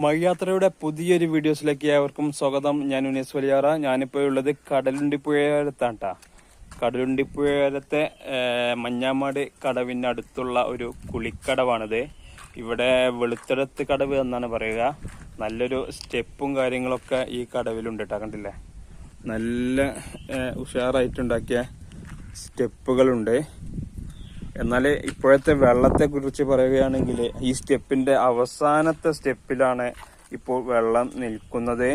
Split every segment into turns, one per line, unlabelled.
മഴയാത്രയുടെ പുതിയൊരു വീഡിയോസിലേക്ക് ഏവർക്കും സ്വാഗതം. ഞാൻ ഉനീസ് വലിയാറ. ഞാനിപ്പോൾ ഉള്ളത്. കടലുണ്ടിപ്പുഴയരത്തെ ഏർ, മഞ്ഞാമാട് കടവിന് അടുത്തുള്ള ഒരു കുളിക്കടവാണിത്. ഇവിടെ വെളുത്തടത്ത് കടവ് എന്നാണ് പറയുക. നല്ലൊരു സ്റ്റെപ്പും കാര്യങ്ങളൊക്കെ ഈ കടവിലുണ്ട് കേട്ടോ കണ്ടില്ലേ? നല്ല ഉഷാറായിട്ടുണ്ടാക്കിയ സ്റ്റെപ്പുകളുണ്ട്. എന്നാൽ ഇപ്പോഴത്തെ വെള്ളത്തെ കുറിച്ച് പറയുകയാണെങ്കിൽ ഈ സ്റ്റെപ്പിന്റെ അവസാനത്തെ സ്റ്റെപ്പിലാണ് ഇപ്പോൾ വെള്ളം നിൽക്കുന്നത്.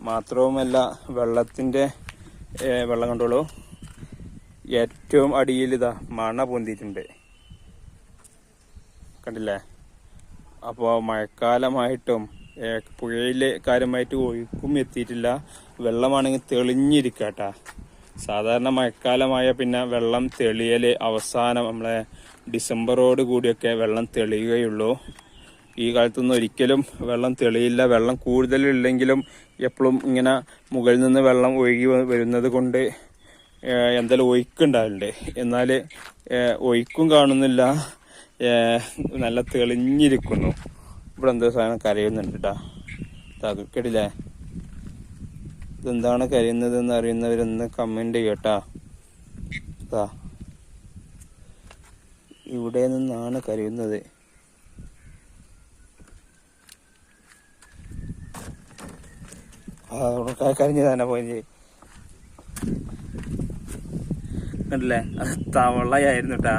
മാത്രവുമല്ല വെള്ളത്തിന്റെ ഏ, വെള്ളം കണ്ടോളൂ. ഏറ്റവും അടിയിൽ ഇതാ മണ പൊന്തിയിട്ടുണ്ട്. കണ്ടില്ലേ? അപ്പോൾ മഴക്കാലമായിട്ടും പുഴയിലെ കാര്യമായിട്ട് ഒഴുക്കും എത്തിയിട്ടില്ല. വെള്ളമാണെങ്കിൽ തെളിഞ്ഞിരിക്കട്ടാ. സാധാരണ മഴക്കാലമായ പിന്നെ വെള്ളം തെളിയൽ അവസാനം നമ്മളെ ഡിസംബറോട് കൂടിയൊക്കെ വെള്ളം തെളിയുകയുള്ളൂ. ഈ കാലത്തൊന്നും ഒരിക്കലും വെള്ളം തെളിയില്ല. വെള്ളം കൂടുതലില്ലെങ്കിലും എപ്പോഴും ഇങ്ങനെ മുകളിൽ നിന്ന് വെള്ളം ഒഴുകി വരുന്നത് കൊണ്ട് എന്തായാലും ഒഴുക്കുണ്ടാവില്ലേ എന്നാൽ ഒഴുക്കും കാണുന്നില്ല. നല്ല തെളിഞ്ഞിരിക്കുന്നു. ഇവിടെ എന്തോ സാധനം കരയുന്നുണ്ട് കേട്ടാ തകർക്കടില്ലേ ഇതെന്താണ് കരയുന്നതെന്ന് അറിയുന്നവരൊന്ന് കമന്റ് ചെയ്യട്ടാ. ഇവിടെ നിന്നാണ് കരയുന്നത്. അവിടെ തന്നെ പോയി കണ്ടില്ലേ? അത് തവളയായിരുന്നു കേട്ടാ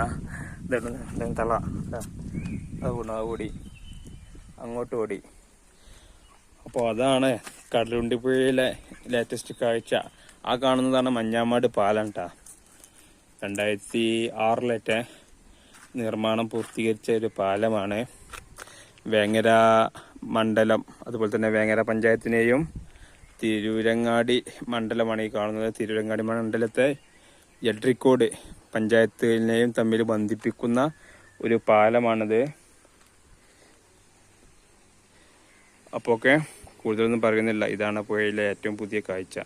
തള. അത് ഓടി അങ്ങോട്ട് ഓടി. അപ്പോൾ അതാണ് കടലുണ്ടിപ്പുഴയിലെ ലേറ്റസ്റ്റ് കാഴ്ച. ആ കാണുന്നതാണ് മഞ്ഞാമാട് പാലം കേട്ടോ രണ്ടായിരത്തി ആറിലേറ്റെ നിർമ്മാണം പൂർത്തീകരിച്ച ഒരു പാലമാണ്. വേങ്ങര മണ്ഡലം അതുപോലെ തന്നെ വേങ്ങര പഞ്ചായത്തിനെയും തിരൂരങ്ങാടി മണ്ഡലമാണ് ഈ കാണുന്നത്. തിരൂരങ്ങാടി മണ്ഡലത്തെ എഡ്രിക്കോട് പഞ്ചായത്തിനെയും തമ്മിൽ ബന്ധിപ്പിക്കുന്ന ഒരു പാലമാണിത്. അപ്പോൾ ഓക്കെ കൂടുതലൊന്നും പറയുന്നില്ല. ഇതാണ് പുഴയിലെ ഏറ്റവും പുതിയ കാഴ്ച.